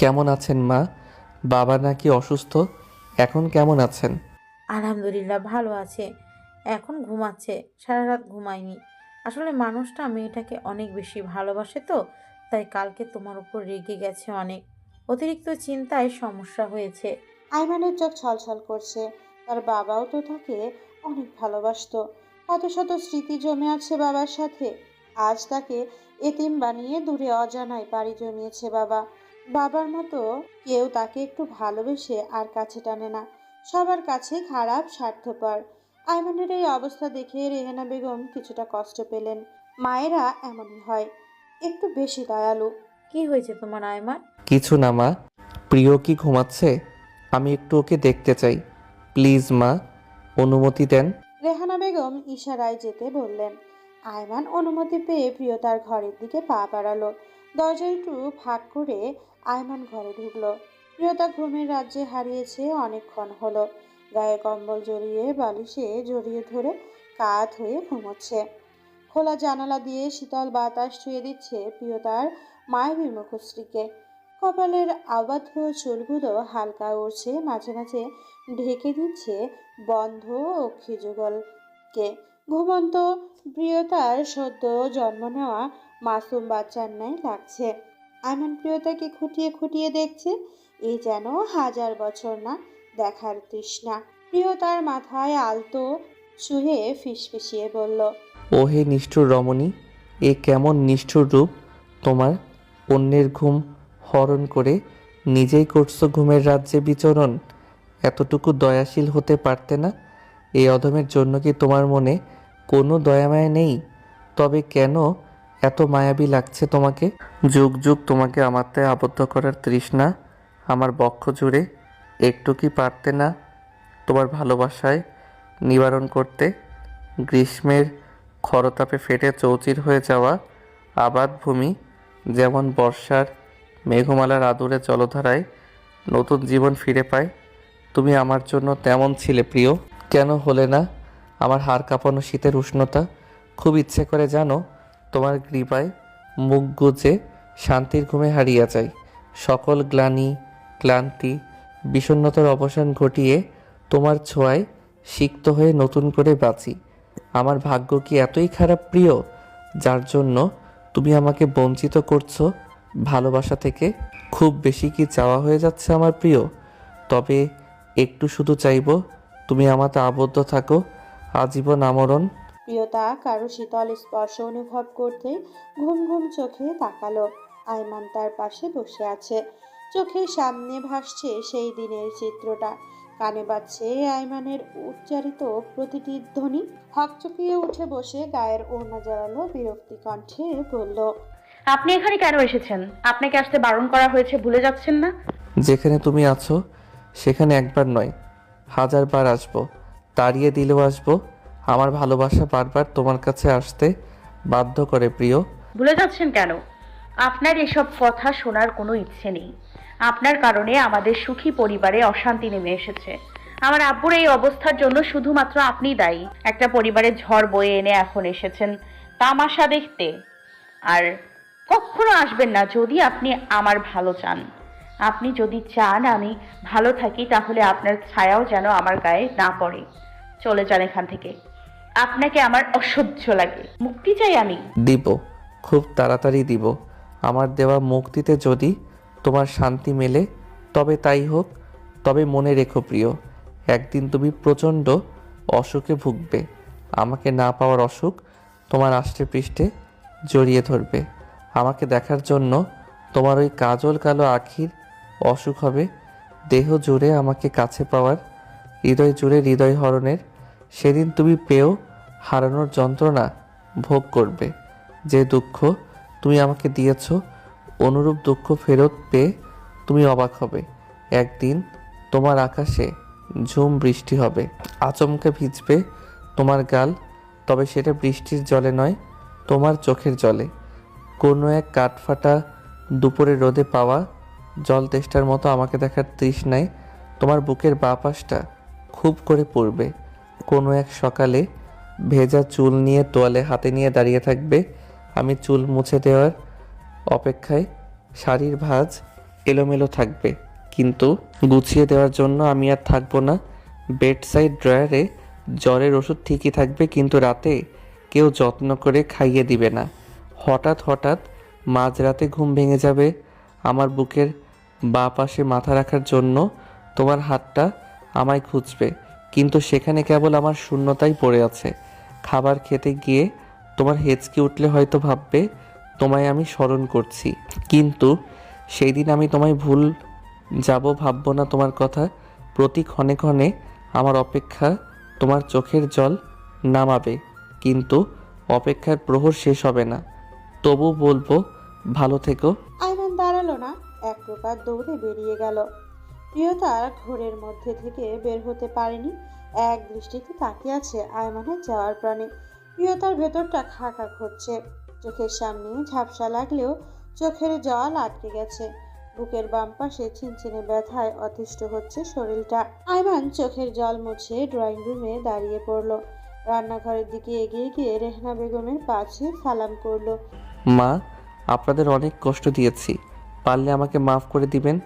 কেমন আছেন মা? বাবা নাকি অসুস্থ? এখন কেমন আছেন? আলহামদুলিল্লাহ ভালো আছে। এখন ঘুমাচ্ছে সারা রাত ঘুমায়নি। আসলে মানুষটা মেয়েটাকে অনেক বেশি ভালোবাসে তো তাই কালকে তোমার উপর রেগে গেছে অনেক। অতিরিক্ত চিন্তায় সমস্যা হয়েছে। আইমানের চোখ ছলছল করছে। তার বাবাও তো তাকে অনেক ভালোবাসতো। কত শত স্মৃতি জমে আছে বাবার সাথে। আজ তাকে এতিম বানিয়ে দূরে অজানায় পাড়ি জমিয়েছে বাবা। বাবার মতো কেউ তাকে একটু ভালোবেসে আর কাছে টানে না। সবার কাছে খারাপ স্বার্থপর। আইমানের এই অবস্থা দেখে রেহেনা বেগম কিছুটা কষ্ট পেলেন। মায়েরা এমনই হয়। একটু বেশি দয়ালু। কি হয়েছে তোমার আয়মার কিছু না মা। প্রিয় কি ঘুমাচ্ছে? আমি একটু ওকে দেখতে চাই। প্লিজ মা অনুমতি দেন। রেহানা বেগম ইশারায় যেতে বললেন। আয়মান অনুমতি পেয়ে প্রিয়তার ঘরের দিকে পা বাড়ালো। দরজা একটু ফাঁক করে আয়মান ঘরে ঢুকলো। প্রিয়তা ঘুমের রাজ্যে হারিয়েছে অনেকক্ষণ হলো। গায়ে কম্বল জড়িয়ে, বালিশে জড়িয়ে ধরে কাত হয়ে ঘুমোচ্ছে। খোলা জানালা দিয়ে শীতল বাতাস ছুঁয়ে দিচ্ছে প্রিয়তার মায়াবী মুখশ্রীকে। কপালের আবদ্ধ চুলগুলো হালকা উড়ছে, মাঝে মাঝে ঢেকে দিচ্ছে বন্ধ অক্ষিযুগলকে। ঘুমন্ত প্রিয়তার সদ্য জন্ম নেওয়া মাসুম বাচ্চার ন্যায় লাগছে। আইমান প্রিয়তাকে খুঁটিয়ে খুঁটিয়ে দেখছে এই যেন হাজার বছর না দেখার তৃষ্ণা। প্রিয়তার মাথায় আলতো শুয়ে ফিসফিসিয়ে বলল ও হে নিষ্ঠুর রমণী, এ কেমন নিষ্ঠুর রূপ তোমার অন্যের ঘুম হরণ করে নিজেই করছ ঘুমের রাজ্যে বিচরণ? এতটুকু দয়াশীল হতে পারতে না? এই অধমের জন্য কি তোমার মনে কোনো দয়ামায়া নেই। তবে কেন এত মায়াবী লাগছে তোমাকে? যুগ যুগ তোমাকে আমারতে আবদ্ধ করার তৃষ্ণা, আমার বক্ষ জুড়ে। একটু কি পারতে না তোমার ভালোবাসায় নিবারণ করতে? গ্রীষ্মের খরতাপে ফেটে চৌচির হয়ে যাওয়া আবাদ ভূমি, যেমন বর্ষার মেঘমালার আদুরে জলধারায় নতুন জীবন ফিরে পায়। তুমি আমার জন্য তেমন ছিলে প্রিয়। কেন হলে না আমার হাড় কাঁপানো শীতের উষ্ণতা। খুব ইচ্ছে করে জানো, তোমার কৃপায় মুখ গুজে শান্তির ঘুমে হারিয়ে যায় সকল গ্লানি, ক্লান্তি, বিষণ্ণতার অবসান ঘটিয়ে তোমার ছোঁয়ায় সিক্ত হয়ে নতুন করে বাঁচি। আমার ভাগ্য কি এতই খারাপ প্রিয়, যার জন্য তুমি আমাকে বঞ্চিত করছ? ভালোবাসা থেকে খুব বেশি কি চাওয়া হয়ে যাচ্ছে আমার প্রিয়? তবে একটু শুধু চাইব, তুমি আমাতে আবদ্ধ থাকো। আজীবন আমরণ। প্রিয়তা কারও শীতল স্পর্শ অনুভব করতে ঘুম ঘুম চোখে তাকালো। আইমান তার পাশে বসে আছে। চোখের সামনে ভাসছে সেই দিনের চিত্রটা। কানে বাজছে আইমানের উচ্চারিত প্রতিটি ধ্বনি। হকচকিয়ে উঠে বসে গায়ের ওড়না জড়ালো বিরক্তি কণ্ঠে বলল আপনি এখানে কেন এসেছেন? আপনাকে আসতে বারণ করা হয়েছে ভুলে যাচ্ছেন না? যেখানে তুমি আছো সেখানে একবার নয় হাজারবার আসব। তাড়িয়ে দিলেও আসব। আমার ভালোবাসা বারবার তোমার কাছে আসতে বাধ্য করে, প্রিয়। ভুলে যাচ্ছেন কেন? আপনার এসব কথা শোনার কোনো ইচ্ছে নেই। আপনার কারণে আমাদের সুখী পরিবারে অশান্তি নেমে এসেছে। আমার আব্বুর এই অবস্থার জন্য শুধুমাত্র আপনি দায়ী। একটা পরিবারের ঝড় বয়ে এনে এখন এসেছেন তামাশা দেখতে। আর কখনো আসবেন না যদি আপনি আমার ভালো চান। আপনি যদি চান আমি ভালো থাকি, তাহলে আপনার ছায়াও যেন আমার গায়ে না পড়ে। চলে যান এখান থেকে। আপনাকে আমার অসহ্য লাগে। মুক্তি চাই আমি। দিব, খুব তাড়াতাড়ি দিব। আমার দেওয়া মুক্তিতে যদি তোমার শান্তি মেলে, তবে তাই হোক, তবে মনে রেখো প্রিয়, একদিন তুমি প্রচণ্ড অসুখে ভুগবে। আমাকে না পাওয়ার অসুখ তোমার আষ্টে পৃষ্ঠে জড়িয়ে ধরবে। আমাকে দেখার জন্য তোমার ওই কাজল কালো আখির অসুখ হবে। দেহ জুড়ে আমাকে কাছে পাওয়ার, হৃদয় জুড়ে হৃদয় হরণের সেদিন তুমি পেয়েও হারানোর যন্ত্রণা ভোগ করবে। যে দুঃখ তুমি আমাকে দিয়েছ, অনুরূপ দুঃখ ফেরত পেয়ে তুমি অবাক হবে। একদিন তোমার আকাশে ঝুম বৃষ্টি হবে। আচমকা ভিজবে তোমার গাল, তবে সেটা বৃষ্টির জলে নয়, তোমার চোখের জলে। কোনো এক কাঠফাটা দুপুরে রোদে পাওয়া জল তেষ্টার মতো আমাকে দেখার তৃষ্ণায় তোমার বুকের বাঁ পাশটা খুব করে পড়বে। কোনো এক সকালে ভেজা চুল নিয়ে তোয়ালে হাতে নিয়ে দাঁড়িয়ে থাকবে। আমি চুল মুছে দেওয়ার অপেক্ষায় শাড়ির ভাঁজ এলোমেলো থাকবে। কিন্তু গুছিয়ে দেওয়ার জন্য আমি আর থাকব না। বেড সাইড ড্রয়ারে জ্বরের ওষুধ ঠিকই থাকবে, কিন্তু রাতে কেউ যত্ন করে খাইয়ে দিবে না। হঠাৎ হঠাৎ মাঝরাতে ঘুম ভেঙে যাবে। আমার বুকের বা পাশে মাথা রাখার জন্য তোমার হাতটা আমায় খুঁজবে। কিন্তু সেখানে কেবল আমার শূন্যতাই পড়ে আছে। খাবার খেতে গিয়ে তোমার হেঁচকি উঠলে হয়তো ভাববে, তোমায় আমি স্মরণ করছি। কিন্তু সেই দিন আমি তোমায় ভুল যাব ভাববো না তোমার কথা। প্রতি ক্ষণে ক্ষণে আমার অপেক্ষা তোমার চোখের জল নামাবে। কিন্তু অপেক্ষার প্রহর শেষ হবে না। তবু বলব, ভালো থেকো। আইমান দাঁড়াল না। এক প্রকার দৌড়ে বেরিয়ে গেল। প্রিয়তার ঘোরের মধ্যে থেকে বের হতে পারেনি। এক দৃষ্টিতে তাকিয়ে আছে আয়মানের যাওয়ার প্রাণে। প্রিয়তার ভেতরটা খাকা ঘুরছে। চোখের সামনে ঝাপসা লাগলেও চোখের জল আটকে গেছে। বুকের বাম পাশে ছিনছিনে ব্যথায় অতিষ্ঠ হচ্ছে শরীরটা। আয়মান চোখের জল মুছে ড্রয়িং রুমে দাঁড়িয়ে পড়ল। রান্নাঘরের দিকে এগিয়ে গিয়ে রেহনা বেগমের পাশে সালাম করল। মা, আপনাদের অনেক কষ্ট দিয়েছি। পারলে আমাকে মাফ করে দিবেন?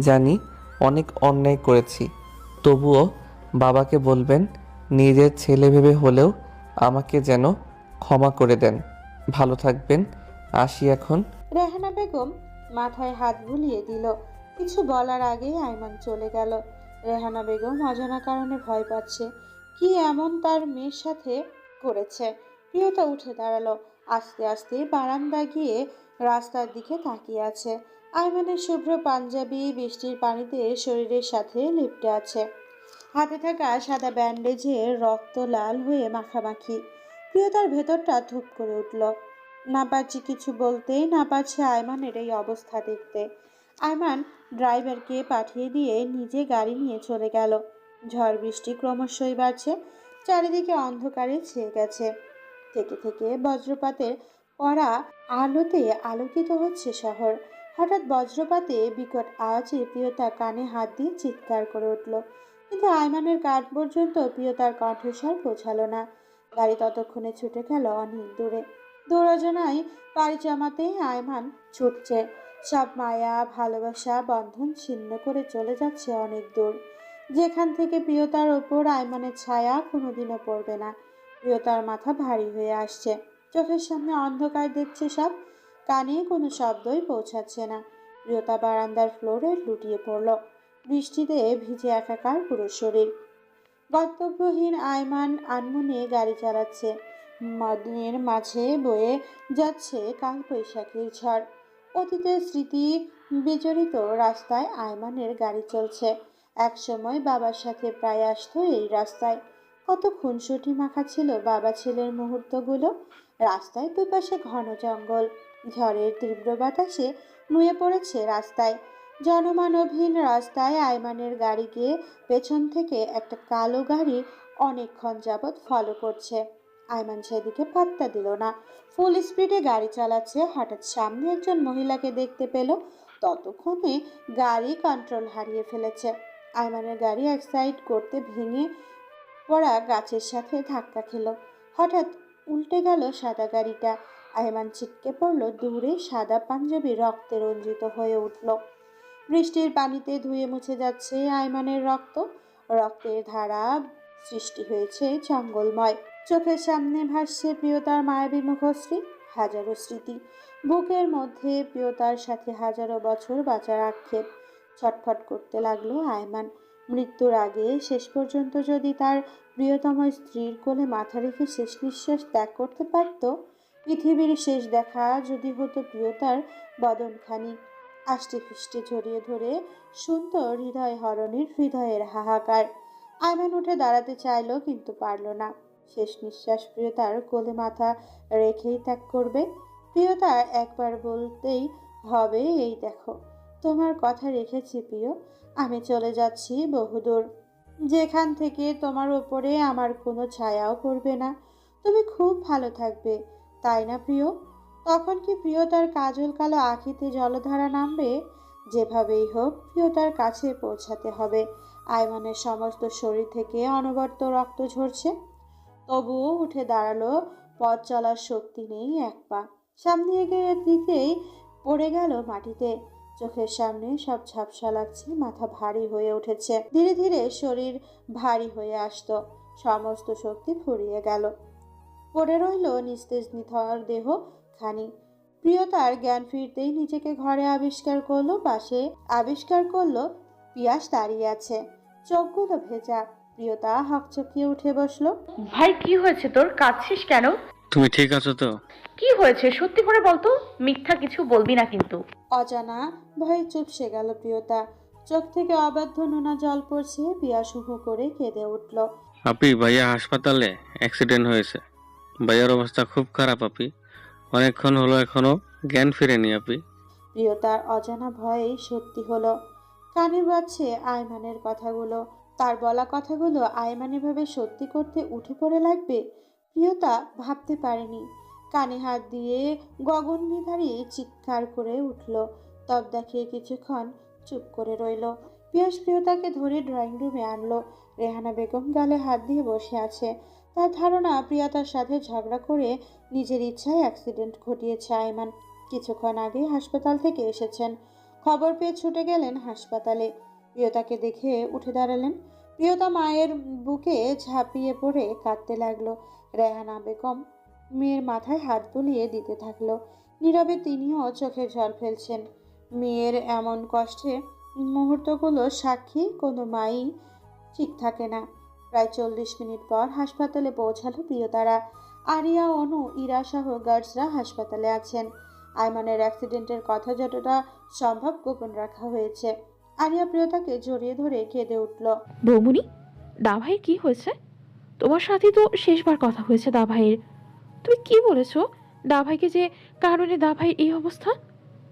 জানি অনেক অন্যায় করেছি। তবুও বাবাকে বলবেন, নিজের ছেলে ভেবে হলেও আমাকে যেন ক্ষমা করে দেন। ভালো থাকবেন। আসি এখন। রেহানা বেগম মাথায় হাত বুলিয়ে দিল। কিছু বলার আগেই আয়মান চলে গেল। রেহানা বেগম অজানা কারণে ভয় পাচ্ছে। কি এমন তার মেয়ের সাথে করেছে? প্রিয়তা উঠে দাঁড়াল। আস্তে আস্তে বারান্দা গিয়ে রাস্তার দিকে তাকিয়ে আছে। আয়মানের শুভ্র পাঞ্জাবি বৃষ্টির পানিতে শরীরের সাথে লিপটে আছে। হাতে থাকা সাদা ব্যান্ডেজে রক্ত লাল হয়ে মাখামাখি। প্রিয়তার ভেতরটা ধূপ করে উঠল। না পারছি কিছু বলতেই না পারছে আয়মানের এই অবস্থা দেখতে। আয়মান ড্রাইভারকে পাঠিয়ে দিয়ে নিজে গাড়ি নিয়ে চলে গেল। ঝড় বৃষ্টি ক্রমশই বাড়ছে, চারিদিকে অন্ধকারে ছেয়ে গেছে। থেকে থেকে বজ্রপাতের পড়া আলোতে আলোকিত হচ্ছে শহর। হঠাৎ বজ্রপাতে বিকট আওয়াজে প্রিয়তা কানে হাত দিয়ে চিৎকার করে উঠল। কিন্তু আয়মানের কাঠ পর্যন্ত প্রিয়তার কণ্ঠস্বর পৌঁছালো না। গাড়ি ততক্ষণে ছুটে গেল অনেক দূরে। দৌড়জনায় পাড়ি জমাতেই আয়মান ছুটছে। সব মায়া, ভালোবাসা, বন্ধন ছিন্ন করে চলে যাচ্ছে অনেক দূর। যেখান থেকে প্রিয়তার ওপর আয়মানের ছায়া কোনোদিনও পড়বে না। প্রিয়তার মাথা ভারী হয়ে আসছে। চোখের সামনে অন্ধকার দেখছে সব। কানে কোনো শব্দই পৌঁছাচ্ছে না। প্রিয়তা বারান্দার ফ্লোরে লুটিয়ে পড়ল। বৃষ্টিতে ভিজে একাকার পুরো শরীর। গন্তব্যহীন আয়মান আনমনে গাড়ি চালাচ্ছে। মদনের মাঝে বয়ে যাচ্ছে কাল বৈশাখীর ঝড়। অতীতের স্মৃতি বিজড়িত রাস্তায় আয়মানের গাড়ি চলছে। একসময় বাবার সাথে প্রায় আসতো এই রাস্তায়। কত খুনসুটি মাখা ছিল বাবা ছেলের মুহূর্তগুলো। রাস্তায় দুপাশে ঘন জঙ্গল। ঝড়ের তীব্র বাতাসে নুয়ে পড়েছে রাস্তায়। জনমানবহীন রাস্তায় আয়মানের গাড়িকে পেছন থেকে একটা কালো গাড়ি অনেকক্ষণ যাবৎ ফলো করছে। আয়মান সেদিকে পাত্তা দিল না। ফুল স্পিডে গাড়ি চালাচ্ছে। হঠাৎ সামনে একজন মহিলাকে দেখতে পেল। ততক্ষণে গাড়ি কন্ট্রোল হারিয়ে ফেলেছে। আয়মানের গাড়ি এক সাইড করতে ভেঙে পড়া গাছের সাথে ধাক্কা খেলো। হঠাৎ উল্টে গেল সাদা গাড়িটা। আয়মান ছিটকে পড়ল দূরে সাদা পাঞ্জাবি রক্তে রঞ্জিত হয়ে উঠল। বৃষ্টির পানিতে ধুয়ে মুছে যাচ্ছে আয়মানের রক্ত। রক্তের ধারা সৃষ্টি হয়েছে জঙ্গলময়। চোখের সামনে ভাসছে প্রিয়তার মায়াবী মুখশ্রী, হাজারো স্মৃতি। বুকের মধ্যে প্রিয়তার সাথে হাজারো বছর বাঁচার আক্ষেপ। ছটফট করতে লাগল আয়মান। মৃত্যুর আগে শেষ পর্যন্ত যদি তার প্রিয়তম স্ত্রীর কোলে মাথা রেখে শেষ নিঃশ্বাস ত্যাগ করতে পারত পৃথিবীর শেষ দেখা যদি হতো প্রিয়তার বদনখানি। আষ্টে ফিষ্টে জড়িয়ে ধরে সুন্দর হৃদয় হরণের হৃদয়ের হাহাকার। আয়মান উঠে দাঁড়াতে চাইলো কিন্তু পারল না। শেষ নিঃশ্বাস প্রিয়তার কোলে মাথা রেখেই ত্যাগ করবে। প্রিয়তা একবার বলতেই, হবে এই দেখো, তোমার কথা রেখেছি প্রিয়, আমি চলে যাচ্ছি বহুদূর। যেখান থেকে তোমার ওপরে আমার কোনো ছায়াও পড়বে না। তুমি খুব ভালো থাকবে তাই না প্রিয়? তখন কি প্রিয়তার কাজল কালো আখিতে জলধারা নামবে? যেভাবেই হোক প্রিয়তার কাছে পৌঁছাতে হবে। আয়মানের সমস্ত শরীর থেকে অনবরত রক্ত ঝরছে। তবুও উঠে দাঁড়াল, পথ চলার শক্তি নেই এক পা। সামনে এগিয়ে দিতেই পড়ে গেল মাটিতে। চোখের সামনে সব ঝাপসা লাগছে, মাথা ভারী হয়ে উঠেছে। ধীরে ধীরে শরীর ভারী হয়ে আসতো। সমস্ত শক্তি ফুরিয়ে গেল। পড়ে রইল নিস্তেজ নিথর দেহ খানি। প্রিয়তার জ্ঞান ফিরতেই নিজেকে ঘরে আবিষ্কার করল পাশে আবিষ্কার করল পিয়াস দাঁড়িয়ে আছে। চোখগুলো ভেজা। প্রিয়তা হকচকিয়ে উঠে বসল। ভাই কি হয়েছে তোর? কাঁদছিস কেন? তুমি ঠিক আছো তো? কি হয়েছে? সত্যি করে বলতো মিথ্যা কিছু বলবি না কিন্তু। অজানা ভয়ে চুপসে গেল প্রিয়তা। চোখ থেকে অবাধ্য নোনা জল পড়ছে। পিয়াস হু করে কেঁদে উঠল। আপি ভাইয়া হাসপাতালে অ্যাক্সিডেন্ট হয়েছে। ভাইয়ার অবস্থা খুব খারাপ, আপি। অনেকক্ষণ হলো এখনও জ্ঞান ফিরেনি, আপি। প্রিয়তার অজানা ভয়েই সত্যি হলো, কানে বাজছে আয়মানের কথাগুলো। তার বলা কথাগুলো আয়মান এভাবে সত্যি করতে উঠে পড়ে লাগবে, প্রিয়তা ভাবতে পারেনি। কানে হাত দিয়ে গগন বিধারী চিৎকার করে উঠল, তব দেখিয়ে কিছুক্ষণ চুপ করে রইল। পিয়াস প্রিয়তাকে ধরে ড্রয়িং রুমে আনলো। রেহানা বেগম গালে হাত দিয়ে বসে আছে। তার ধারণা প্রিয়তার সাথে ঝগড়া করে নিজের ইচ্ছায় অ্যাক্সিডেন্ট ঘটিয়েছে আয়মান কিছুক্ষণ আগে হাসপাতাল থেকে এসেছেন। খবর পেয়ে ছুটে গেলেন হাসপাতালে। প্রিয়তাকে দেখে উঠে দাঁড়ালেন। প্রিয়তা মায়ের বুকে ঝাঁপিয়ে পড়ে কাঁদতে লাগল। রেহানা বেগম মেয়ের মাথায় হাত বুলিয়ে দিতে থাকল। নীরবে তিনিও চোখের জল ফেলছেন। মেয়ের এমন কষ্টে মুহূর্তগুলো সাক্ষী কোনো মাই ঠিক থাকে না। প্রায় চল্লিশ মিনিট পর হাসপাতালে পৌঁছালো প্রিয়তারা। আরিয়া অনু ইরা সহ গার্ডসরা হাসপাতালে আছেন। আইমানের অ্যাক্সিডেন্টের কথা যতটা সম্ভব গোপন রাখা হয়েছে। আরিয়া প্রিয়তাকে জড়িয়ে ধরে কেঁদে উঠল। বৌমনি দাভাইয়ের কি হয়েছে? তোমার সাথে তো শেষবার কথা হয়েছে দাভাইয়ের। তুমি কি বলেছ? দাভাইকে যে কারণে দাভাইয়ের এই অবস্থা?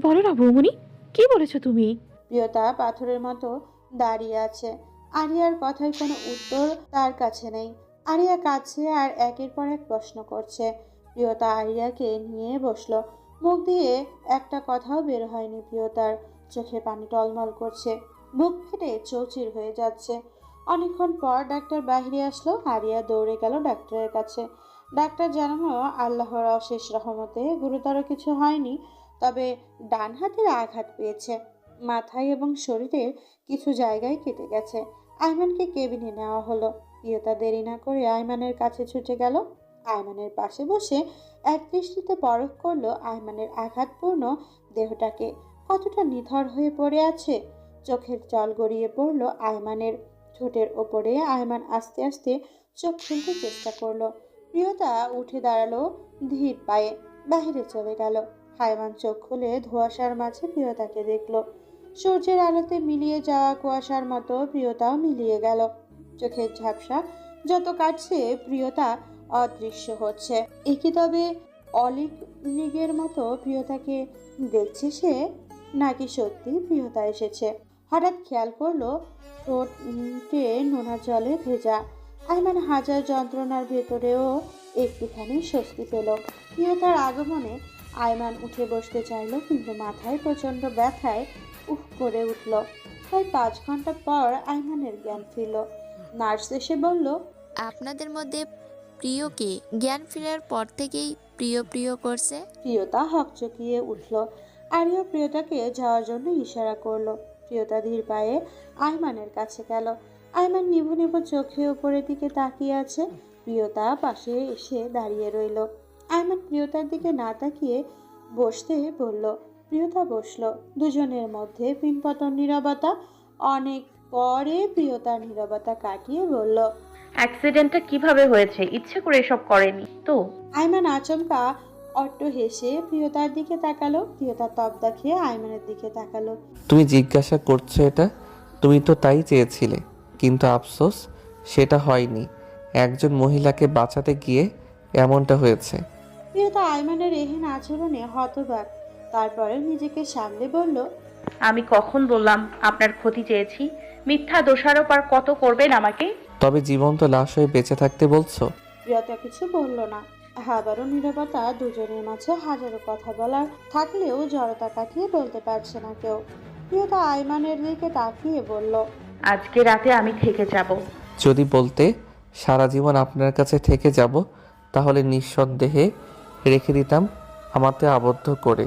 বলো না বৌমনি কি বলেছ তুমি? প্রিয়তা পাথরের মতো দাঁড়িয়ে আছে। আরিয়ার কথায় কোনো উত্তর তার কাছে নেই। আরিয়া কাছে আর একের পর এক প্রশ্ন করছে। প্রিয়তা আরিয়াকে নিয়ে বসল। মুখ দিয়ে একটা কথাও বের হয়নি প্রিয়তার। চোখে পানি টলমল করছে। বুক ফেটে চৌচির হয়ে যাচ্ছে। অনেকক্ষণ পর ডাক্তার বাইরে আসলো। আরিয়া দৌড়ে গেল ডাক্তারের কাছে। ডাক্তার জানানো আল্লাহর অশেষ রহমতে গুরুতর কিছু হয়নি, তবে ডান হাতের আঘাত পেয়েছে। মাথায় এবং শরীরের কিছু জায়গায় কেটে গেছে। আয়মানকে কেবিনে নেওয়া হলো। প্রিয়তা দেরি না করে আয়মানের কাছে ছুটে গেল। আয়মানের পাশে বসে এক দৃষ্টিতে পরখ করল আয়মানের আঘাতপূর্ণ দেহটাকে। কতটা নিথর হয়ে পড়ে আছে। চোখের জল গড়িয়ে পড়ল আয়মানের ঠোঁটের ওপরে আয়মান আস্তে আস্তে চোখ খুলতে চেষ্টা করল। প্রিয়তা উঠে দাঁড়াল ধীর পায়ে। বাহিরে চলে গেল। আয়মান চোখ খুলে ধোঁয়াশার মাঝে প্রিয়তাকে দেখল। সূর্যের আলোতে মিলিয়ে যাওয়া কুয়াশার মতো প্রিয়তাও মিলিয়ে গেল। চোখের ঝাপসা যত কাটছে, প্রিয়তা অদৃশ্য হচ্ছে। একই তবে অলিক মৃগের মতো প্রিয়তাকে দেখছে সে? নাকি সত্যি প্রিয়তা এসেছে? হঠাৎ খেয়াল করল, ঠোঁটকে নোনা জলে ভেজা। আইমান হাজার যন্ত্রণার ভেতরেও একটুখানি স্বস্তি পেল। প্রিয়তার আগমনে আয়মান উঠে বসতে চাইলো, কিন্তু মাথায় প্রচণ্ড ব্যথায় উফ করে উঠল। প্রায় পাঁচ ঘণ্টা পর আইমানের জ্ঞান ফিরল। নার্স এসে বলল আপনাদের মধ্যে প্রিয়কে জ্ঞান ফেরার পর থেকেই প্রিয় প্রিয় করছে? প্রিয়তা হকচকিয়ে উঠল। আরিয়া প্রিয়তাকে যাওয়ার জন্য ইশারা করল। প্রিয়তা ধীর পায়ে আয়মানের কাছে গেল। আয়মান নিভু নিভু চোখে উপরের দিকে তাকিয়ে আছে। প্রিয়তা পাশে এসে দাঁড়িয়ে রইল। আয়মান প্রিয়তার দিকে না তাকিয়ে বসতে বলল প্রিয়তা বসল। দুজনের মধ্যে পিনপতন নীরবতা অনেক পরে প্রিয়তার নীরবতা কাটিয়ে বলল অ্যাক্সিডেন্টটা কীভাবে হয়েছে? ইচ্ছে করে এসব করেনি। তো? আয়মান আচমকা অট্ট হেসে প্রিয়তার দিকে তাকালো। প্রিয়তা তপ দেখিয়ে আয়মানের দিকে তাকালো। তুমি জিজ্ঞাসা করছ এটা? তুমি তো তাই চেয়েছিলে। কিন্তু আফসোস সেটা হয়নি। একজন মহিলাকে বাঁচাতে গিয়ে এমনটা হয়েছে। প্রিয়তা আয়মানের এহেন আচরণে হতবাক। তারপরে নিজেকে সামলে বলল আমি কখন বললাম আপনার ক্ষতি চেয়েছি? মিথ্যা দোষারোপ আর কত করবেন আমাকে? তবে জীবন্ত লাশ হয়ে বেঁচে থাকতে বলছো? প্রিয়তা কিছু বলল না। আবারও নীরবতা দুজনের মাঝে হাজারো কথা বলার থাকলেও জড়তা কাটিয়ে বলতে পারছে না কেউ। প্রিয়তা আয়মানের দিকে তাকিয়ে বলল আজকে রাতে আমি থেকে যাব। যদি বলতে সারা জীবন আপনার কাছে থেকে যাব তাহলে নিঃসন্দেহে রেখে দিতাম আমাতে আবদ্ধ করে।